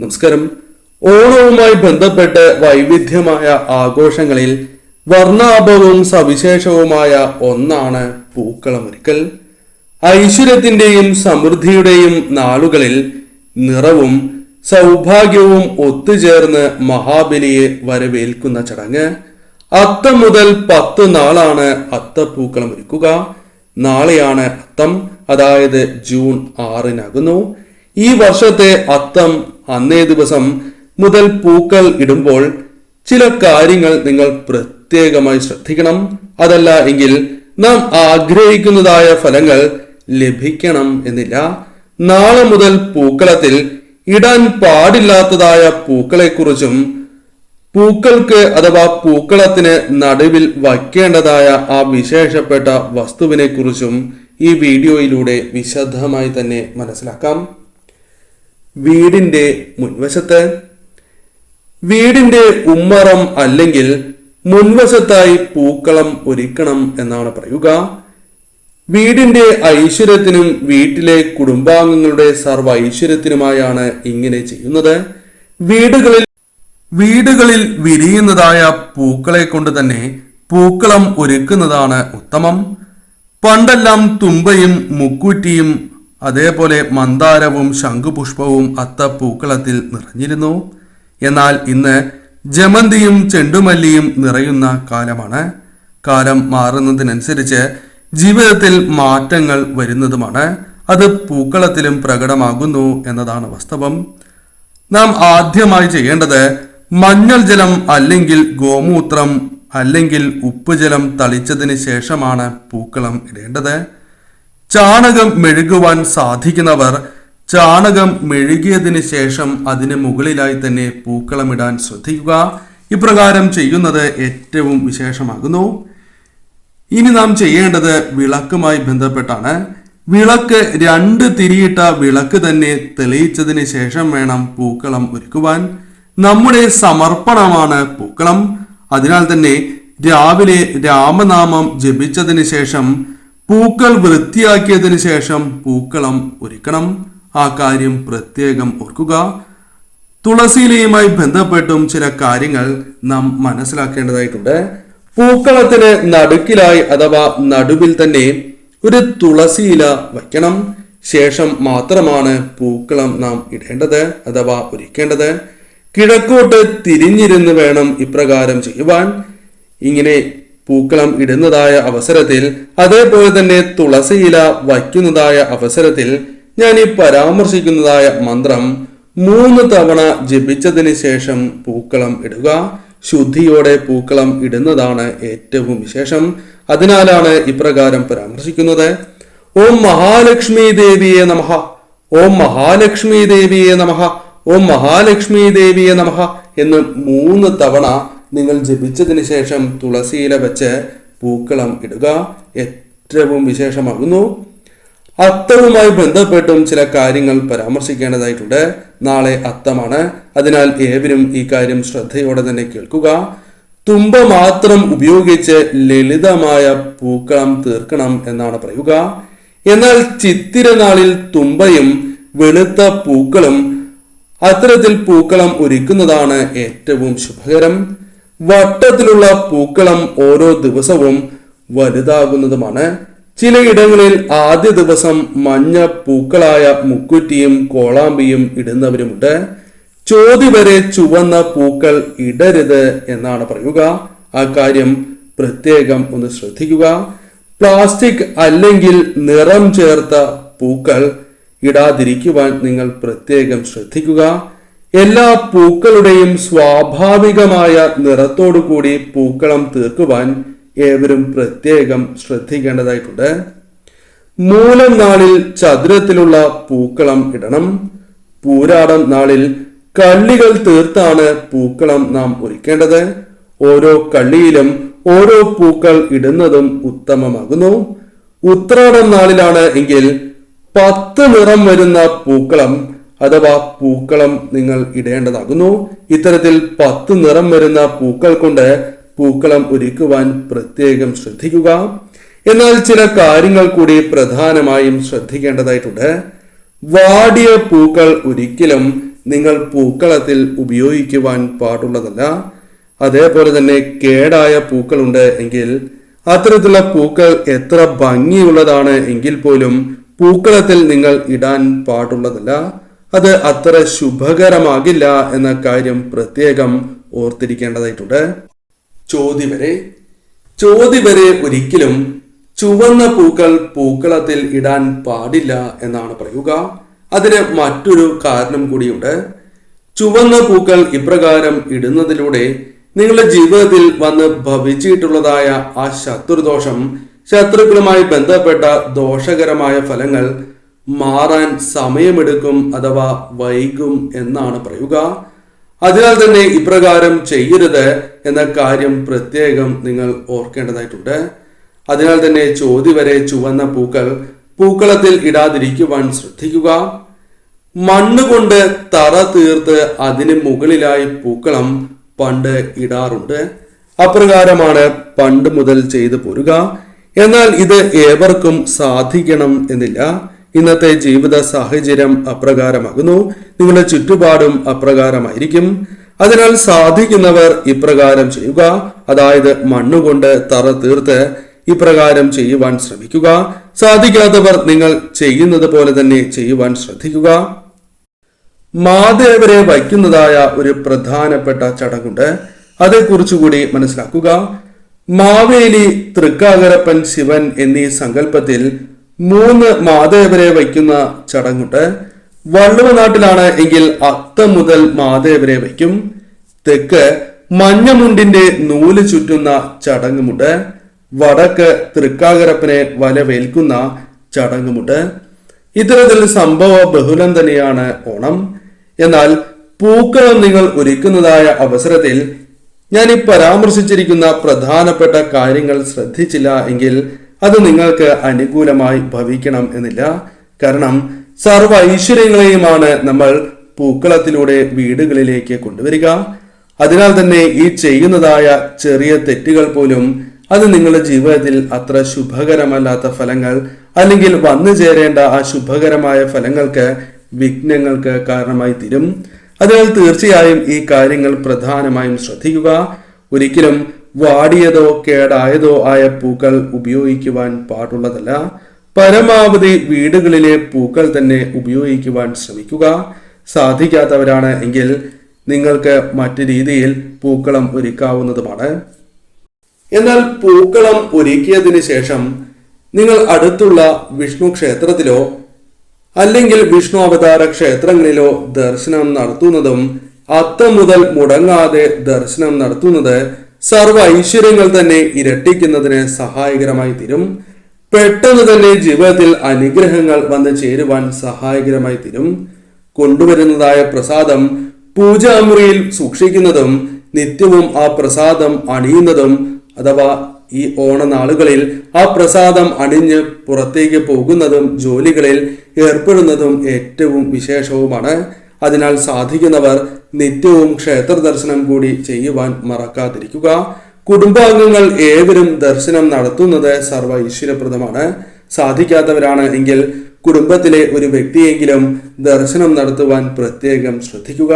നമസ്കാരം. ഓണവുമായി ബന്ധപ്പെട്ട് വൈവിധ്യമായ ആഘോഷങ്ങളിൽ വർണാഭവും സവിശേഷവുമായ ഒന്നാണ് പൂക്കളമൊരുക്കൽ. ഐശ്വര്യത്തിന്റെയും സമൃദ്ധിയുടെയും നാളുകളിൽ നിറവും സൗഭാഗ്യവും ഒത്തുചേർന്ന് മഹാബലിയെ വരവേൽക്കുന്ന ചടങ്ങ്. അത്തം മുതൽ പത്ത് നാളാണ് അത്തപ്പൂക്കളം ഒരുക്കുക നാളെയാണ് അത്തം അതായത് ജൂൺ ആറിനാകുന്നു. ഈ വർഷത്തെ അത്തം അന്നേ ദിവസം മുതൽ പൂക്കൾ ഇടുമ്പോൾ ചില കാര്യങ്ങൾ നിങ്ങൾ പ്രത്യേകമായി ശ്രദ്ധിക്കണം. അതല്ല എങ്കിൽ നാം ആഗ്രഹിക്കുന്നതായ ഫലങ്ങൾ ലഭിക്കണം എന്നില്ല. നാളെ മുതൽ പൂക്കളത്തിൽ ഇടാൻ പാടില്ലാത്തതായ പൂക്കളെക്കുറിച്ചും പൂക്കൾക്ക് അഥവാ പൂക്കളത്തിന് നടുവിൽ വയ്ക്കേണ്ടതായ ആ വിശേഷപ്പെട്ട വസ്തുവിനെക്കുറിച്ചും ഈ വീഡിയോയിലൂടെ വിശദമായി തന്നെ മനസ്സിലാക്കാം. വീടിന്റെ മുൻവശത്ത്. വീടിന്റെ ഉമ്മറം അല്ലെങ്കിൽ മുൻവശത്തായി പൂക്കളം ഒരുക്കണം എന്നാണ് പറയുക. വീടിന്റെ ഐശ്വര്യത്തിനും വീട്ടിലെ കുടുംബാംഗങ്ങളുടെ സർവ ഐശ്വര്യത്തിനുമായാണ് ഇങ്ങനെ ചെയ്യുന്നത്. വീടുകളിൽ വീടുകളിൽ വിരിയുന്നതായ പൂക്കളെ കൊണ്ട് തന്നെ പൂക്കളം ഒരുക്കുന്നതാണ് ഉത്തമം. പണ്ടെല്ലാം തുമ്പയും മുക്കുറ്റിയും അതേപോലെ മന്ദാരവും ശംഖുപുഷ്പവും അത്ത പൂക്കളത്തിൽ നിറഞ്ഞിരുന്നു. എന്നാൽ ഇന്ന് ജമന്തിയും ചെണ്ടുമല്ലിയും നിറയുന്ന കാലമാണ്. കാലം മാറുന്നതിനനുസരിച്ച് ജീവിതത്തിൽ മാറ്റങ്ങൾ വരുന്നതുമാണ്. അത് പൂക്കളത്തിലും പ്രകടമാകുന്നു എന്നതാണ് വാസ്തവം. നാം ആദ്യമായി ചെയ്യേണ്ടത് മഞ്ഞൾ ജലം അല്ലെങ്കിൽ ഗോമൂത്രം അല്ലെങ്കിൽ ഉപ്പുജലം തളിച്ചതിന് ശേഷമാണ് പൂക്കളം ഇടേണ്ടത്. ചാണകം മെഴുകുവാൻ സാധിക്കുന്നവർ ചാണകം മെഴുകിയതിന് ശേഷം അതിന് മുകളിലായി തന്നെ പൂക്കളമിടാൻ ശ്രദ്ധിക്കുക. ഇപ്രകാരം ചെയ്യുന്നത് ഏറ്റവും വിശേഷമാകുന്നു. ഇനി നാം ചെയ്യേണ്ടത് വിളക്കുമായി ബന്ധപ്പെട്ടാണ്. വിളക്ക് രണ്ട് തിരിയിട്ട വിളക്ക് തന്നെ തെളിയിച്ചതിന് ശേഷം വേണം പൂക്കളം ഒരുക്കുവാൻ. നമ്മുടെ സമർപ്പണമാണ് പൂക്കളം. അതിനാൽ തന്നെ രാവിലെ രാമനാമം ജപിച്ചതിന് ശേഷം പൂക്കൾ വൃത്തിയാക്കിയതിന് ശേഷം പൂക്കളം ഒരുക്കണം. ആ കാര്യം പ്രത്യേകം ഓർക്കുക. തുളസിയിലയുമായി ബന്ധപ്പെട്ടും ചില കാര്യങ്ങൾ നാം മനസ്സിലാക്കേണ്ടതായിട്ടുണ്ട്. പൂക്കളത്തിന് നടുക്കിലായി അഥവാ നടുവിൽ തന്നെ ഒരു തുളസിയില വയ്ക്കണം. ശേഷം മാത്രമാണ് പൂക്കളം നാം ഇടേണ്ടത് അഥവാ ഒരുക്കേണ്ടത്. കിഴക്കോട്ട് തിരിഞ്ഞിരുന്ന് വേണം ഇപ്രകാരം ചെയ്യുവാൻ. ഇങ്ങനെ പൂക്കളം ഇടുന്നതായ അവസരത്തിൽ അതേപോലെ തന്നെ തുളസിയില വയ്ക്കുന്നതായ അവസരത്തിൽ ഞാൻ ഈ പരാമർശിക്കുന്നതായ മന്ത്രം മൂന്ന് തവണ ജപിച്ചതിന് ശേഷം പൂക്കളം ഇടുക. ശുദ്ധിയോടെ പൂക്കളം ഇടുന്നതാണ് ഏറ്റവും വിശേഷം. അതിനാലാണ് ഇപ്രകാരം പരാമർശിക്കുന്നത്. ഓം മഹാലക്ഷ്മി ദേവിയെ നമഃ. ഓം മഹാലക്ഷ്മി ദേവിയെ നമഃ. ഓം മഹാലക്ഷ്മി ദേവിയെ നമഃ എന്ന് മൂന്ന് തവണ നിങ്ങൾ ജപിച്ചതിന് ശേഷം തുളസിയില വെച്ച് പൂക്കളം ഇടുക ഏറ്റവും വിശേഷമാകുന്നു. അത്തവുമായി ബന്ധപ്പെട്ടും ചില കാര്യങ്ങൾ പരാമർശിക്കേണ്ടതായിട്ടുണ്ട്. നാളെ അത്തമാണ്. അതിനാൽ ഏവരും ഈ കാര്യം ശ്രദ്ധയോടെ തന്നെ കേൾക്കുക. തുമ്പ മാത്രം ഉപയോഗിച്ച് ലളിതമായ പൂക്കളം തീർക്കണം എന്നാണ് പറയുക. എന്നാൽ ചിത്തിരനാളിൽ തുമ്പയും വെളുത്ത പൂക്കളും അത്തരത്തിൽ പൂക്കളം ഒരുക്കുന്നതാണ് ഏറ്റവും ശുഭകരം. വട്ടത്തിലുള്ള പൂക്കളം ഓരോ ദിവസവും വലുതാകുന്നതുമാണ്. ചിലയിടങ്ങളിൽ ആദ്യ ദിവസം മഞ്ഞ പൂക്കളായ മുക്കുറ്റിയും കോളാമ്പിയും ഇടുന്നവരുമുണ്ട്. ചോതി വരെ ചുവന്ന പൂക്കൾ ഇടരുത് എന്നാണ് പറയുക. ആ കാര്യം പ്രത്യേകം ഒന്ന് ശ്രദ്ധിക്കുക. പ്ലാസ്റ്റിക് അല്ലെങ്കിൽ നിറം ചേർത്ത പൂക്കൾ ഇടാതിരിക്കുവാൻ നിങ്ങൾ പ്രത്യേകം ശ്രദ്ധിക്കുക. എല്ലാ പൂക്കളുടെയും സ്വാഭാവികമായ നിറത്തോടു കൂടി പൂക്കളം തീർക്കുവാൻ ഏവരും പ്രത്യേകം ശ്രദ്ധിക്കേണ്ടതായിട്ടുണ്ട്. മൂലം നാളിൽ ചതുരത്തിലുള്ള പൂക്കളം ഇടണം. പൂരാടം നാളിൽ കള്ളികൾ തീർത്താണ് പൂക്കളം നാം ഒരുക്കേണ്ടത്. ഓരോ കള്ളിയിലും ഓരോ പൂക്കൾ ഇടുന്നതും ഉത്തമമാകുന്നു. ഉത്രാടം നാളിലാണ് എങ്കിൽ പത്ത് നിറം വരുന്ന പൂക്കളം അഥവാ പൂക്കളം നിങ്ങൾ ഇടേണ്ടതാകുന്നു. ഇത്തരത്തിൽ പത്ത് നിറം വരുന്ന പൂക്കൾ കൊണ്ട് പൂക്കളം ഒരുക്കുവാൻ പ്രത്യേകം ശ്രദ്ധിക്കുക. എന്നാൽ ചില കാര്യങ്ങൾ കൂടി പ്രധാനമായും ശ്രദ്ധിക്കേണ്ടതായിട്ടുണ്ട്. വാടിയ പൂക്കൾ ഒരിക്കലും നിങ്ങൾ പൂക്കളത്തിൽ ഉപയോഗിക്കുവാൻ പാടുള്ളതല്ല. അതേപോലെ തന്നെ കേടായ പൂക്കളുണ്ട് എങ്കിൽ അത്തരത്തിലുള്ള പൂക്കൾ എത്ര ഭംഗിയുള്ളതാണ് എങ്കിൽ പോലും പൂക്കളത്തിൽ നിങ്ങൾ ഇടാൻ പാടുള്ളതല്ല. അത് അത്ര ശുഭകരമാകില്ല എന്ന കാര്യം പ്രത്യേകം ഓർത്തിരിക്കേണ്ടതായിട്ടുണ്ട്. ചോതി വരെ ചോതി വരെ ഒരിക്കലും ചുവന്ന പൂക്കൾ പൂക്കളത്തിൽ ഇടാൻ പാടില്ല എന്നാണ് പറയുക. അതിന് മറ്റൊരു കാരണം കൂടിയുണ്ട്. ചുവന്ന പൂക്കൾ ഇപ്രകാരം ഇടുന്നതിലൂടെ നിങ്ങളുടെ ജീവിതത്തിൽ വന്ന് ഭവിച്ചിട്ടുള്ളതായ ആ ശത്രുദോഷം ശത്രുക്കളുമായി ബന്ധപ്പെട്ട ദോഷകരമായ ഫലങ്ങൾ മാറാൻ സമയമെടുക്കും അഥവാ വൈകും എന്നാണ് പറയുക. അതിനാൽ തന്നെ ഇപ്രകാരം ചെയ്യരുത് എന്ന കാര്യം പ്രത്യേകം നിങ്ങൾ ഓർക്കേണ്ടതായിട്ടുണ്ട്. അതിനാൽ തന്നെ ചോതി വരെ ചുവന്ന പൂക്കൾ പൂക്കളത്തിൽ ഇടാതിരിക്കുവാൻ ശ്രദ്ധിക്കുക. മണ്ണുകൊണ്ട് തറ തീർത്ത് അതിന് മുകളിലായി പൂക്കളം പണ്ട് ഇടാറുണ്ട്. അപ്രകാരമാണ് പണ്ട് മുതൽ ചെയ്തു പോരുക. എന്നാൽ ഇത് ഏവർക്കും സാധിക്കണം എന്നില്ല. ഇന്നത്തെ ജീവിത സാഹചര്യം അപ്രകാരമാകുന്നു. നിങ്ങളുടെ ചുറ്റുപാടും അപ്രകാരമായിരിക്കും. അതിനാൽ സാധിക്കുന്നവർ ഇപ്രകാരം ചെയ്യുക. അതായത് മണ്ണുകൊണ്ട് തറ തീർത്ത് ഇപ്രകാരം ചെയ്യുവാൻ ശ്രമിക്കുക. സാധിക്കാത്തവർ നിങ്ങൾ ചെയ്യുന്നത് പോലെ തന്നെ ചെയ്യുവാൻ ശ്രദ്ധിക്കുക. മാതേവരെ വയ്ക്കുന്നതായ ഒരു പ്രധാനപ്പെട്ട ചടങ്ങുണ്ട്. അതേക്കുറിച്ചുകൂടി മനസ്സിലാക്കുക. മാവേലി തൃക്കാകരപ്പൻ ശിവൻ എന്നീ സങ്കല്പത്തിൽ മൂന്ന് മാതേവരെ വയ്ക്കുന്ന ചടങ്ങുണ്ട്. വള്ളുവ നാട്ടിലാണ് എങ്കിൽ അത്തം മുതൽ മാതേവരെ വയ്ക്കും. തെക്ക് മഞ്ഞമുണ്ടിന്റെ നൂൽ ചുറ്റുന്ന ചടങ്ങുമുണ്ട്. വടക്ക് തൃക്കാകരപ്പനെ വലവേൽക്കുന്ന ചടങ്ങുമുണ്ട്. ഇത്തരത്തിൽ സംഭവ ബഹുലം തന്നെയാണ് ഓണം. എന്നാൽ പൂക്കളം നിങ്ങൾ ഒരുക്കുന്നതായ അവസരത്തിൽ ഞാൻ ഈ പരാമർശിച്ചിരിക്കുന്ന പ്രധാനപ്പെട്ട കാര്യങ്ങൾ ശ്രദ്ധിച്ചില്ല എങ്കിൽ അത് നിങ്ങൾക്ക് അനുകൂലമായി ഭവിക്കണം എന്നില്ല. കാരണം സർവ ഐശ്വര്യങ്ങളെയുമാണ് നമ്മൾ പൂക്കളത്തിലൂടെ വീടുകളിലേക്ക് കൊണ്ടുവരിക. അതിനാൽ തന്നെ ഈ ചെയ്യുന്നതായ ചെറിയ തെറ്റുകൾ പോലും അത് നിങ്ങളുടെ ജീവിതത്തിൽ അത്ര ശുഭകരമല്ലാത്ത ഫലങ്ങൾ അല്ലെങ്കിൽ വന്നു ചേരേണ്ട ആ ശുഭകരമായ ഫലങ്ങൾക്ക് വിഘ്നങ്ങൾക്ക് കാരണമായി തീരും. അതിനാൽ തീർച്ചയായും ഈ കാര്യങ്ങൾ പ്രധാനമായും ശ്രദ്ധിക്കുക. ഒരിക്കലും വാടിയതോ കേടായതോ ആയ പൂക്കൾ ഉപയോഗിക്കുവാൻ പാടുള്ളതല്ല. പരമാവധി വീടുകളിലെ പൂക്കൾ തന്നെ ഉപയോഗിക്കുവാൻ ശ്രമിക്കുക. സാധിക്കാത്തവരാണ് എങ്കിൽ നിങ്ങൾക്ക് മറ്റു രീതിയിൽ പൂക്കളം ഒരുക്കാവുന്നതുമാണ്. എന്നാൽ പൂക്കളം ഒരുക്കിയതിന് ശേഷം നിങ്ങൾ അടുത്തുള്ള വിഷ്ണു ക്ഷേത്രത്തിലോ അല്ലെങ്കിൽ വിഷ്ണു അവതാര ക്ഷേത്രങ്ങളിലോ ദർശനം നടത്തുന്നതും അത്തം മുതൽ മുടങ്ങാതെ ദർശനം നടത്തുന്നത് സർവ ഐശ്വര്യങ്ങൾ തന്നെ ഇരട്ടിക്കുന്നതിന് സഹായകരമായി തീരും. പെട്ടെന്ന് തന്നെ ജീവിതത്തിൽ അനുഗ്രഹങ്ങൾ വന്ന് ചേരുവാൻ സഹായകരമായി തീരും. കൊണ്ടുവരുന്നതായ പ്രസാദം പൂജാമുറിയിൽ സൂക്ഷിക്കുന്നതും നിത്യവും ആ പ്രസാദം അണിയുന്നതും അഥവാ ഈ ഓണനാളുകളിൽ ആ പ്രസാദം അണിഞ്ഞ് പുറത്തേക്ക് പോകുന്നതും ജോലികളിൽ ഏർപ്പെടുന്നതും ഏറ്റവും വിശേഷവുമാണ്. അതിനാൽ സാധിക്കുന്നവർ നിത്യവും ക്ഷേത്ര ദർശനം കൂടി ചെയ്യുവാൻ മറക്കാതിരിക്കുക. കുടുംബാംഗങ്ങൾ ഏവരും ദർശനം നടത്തുന്നത് സർവ ഈശ്വരപ്രദമാണ് സാധിക്കാത്തവരാണ് എങ്കിൽ കുടുംബത്തിലെ ഒരു വ്യക്തിയെങ്കിലും ദർശനം നടത്തുവാൻ പ്രത്യേകം ശ്രദ്ധിക്കുക.